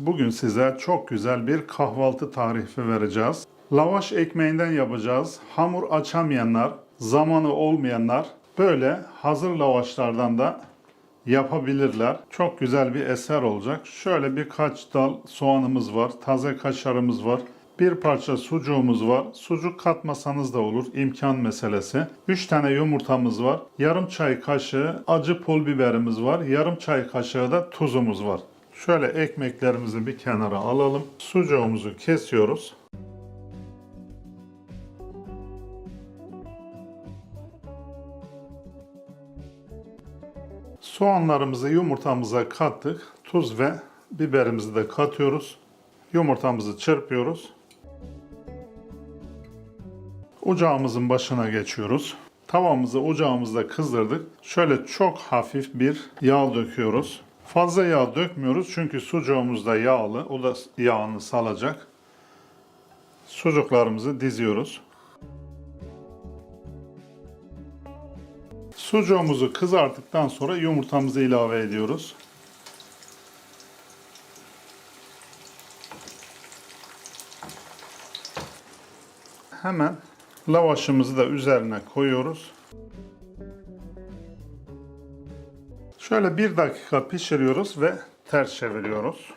Bugün size çok güzel bir kahvaltı tarifi vereceğiz. Lavaş ekmeğinden yapacağız. Hamur açamayanlar, zamanı olmayanlar böyle hazır lavaşlardan da yapabilirler. Çok güzel bir eser olacak. Şöyle birkaç dal soğanımız var, taze kaşarımız var. Bir parça sucuğumuz var. Sucuk katmasanız da olur. imkan meselesi. 3 tane yumurtamız var. Yarım çay kaşığı acı pul biberimiz var. Yarım çay kaşığı da tuzumuz var. Şöyle ekmeklerimizi bir kenara alalım. Sucuğumuzu kesiyoruz. Soğanlarımızı yumurtamıza kattık. Tuz ve biberimizi de katıyoruz. Yumurtamızı çırpıyoruz. Ocağımızın başına geçiyoruz. Tavamızı ocağımızda kızdırdık. Şöyle çok hafif bir yağ döküyoruz. Fazla yağ dökmüyoruz çünkü sucuğumuz da yağlı. O da yağını salacak. Sucuklarımızı diziyoruz. Sucuğumuzu kızarttıktan sonra yumurtamızı ilave ediyoruz. Hemen lavaşımızı da üzerine koyuyoruz. Şöyle bir dakika pişiriyoruz ve ters çeviriyoruz.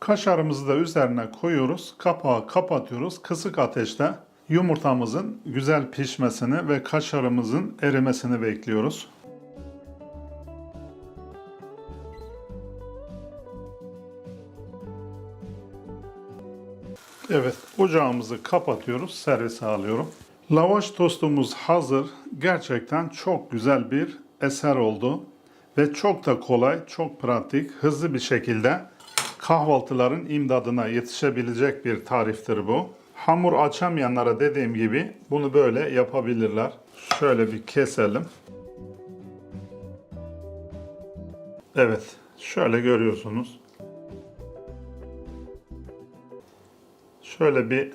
Kaşarımızı da üzerine koyuyoruz. Kapağı kapatıyoruz. Kısık ateşte yumurtamızın güzel pişmesini ve kaşarımızın erimesini bekliyoruz. Evet, ocağımızı kapatıyoruz. Servise alıyorum. Lavaş tostumuz hazır. Gerçekten çok güzel bir eser oldu. Ve çok da kolay, çok pratik, hızlı bir şekilde kahvaltıların imdadına yetişebilecek bir tariftir bu. Hamur açamayanlara dediğim gibi bunu böyle yapabilirler. Şöyle bir keselim. Evet, şöyle görüyorsunuz. Şöyle bir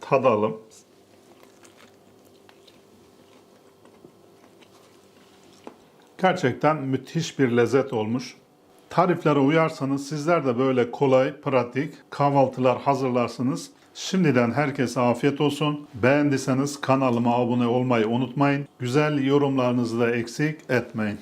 tadalım. Gerçekten müthiş bir lezzet olmuş. Tariflere uyarsanız sizler de böyle kolay, pratik kahvaltılar hazırlarsınız. Şimdiden herkese afiyet olsun. Beğendiyseniz kanalıma abone olmayı unutmayın. Güzel yorumlarınızı da eksik etmeyin.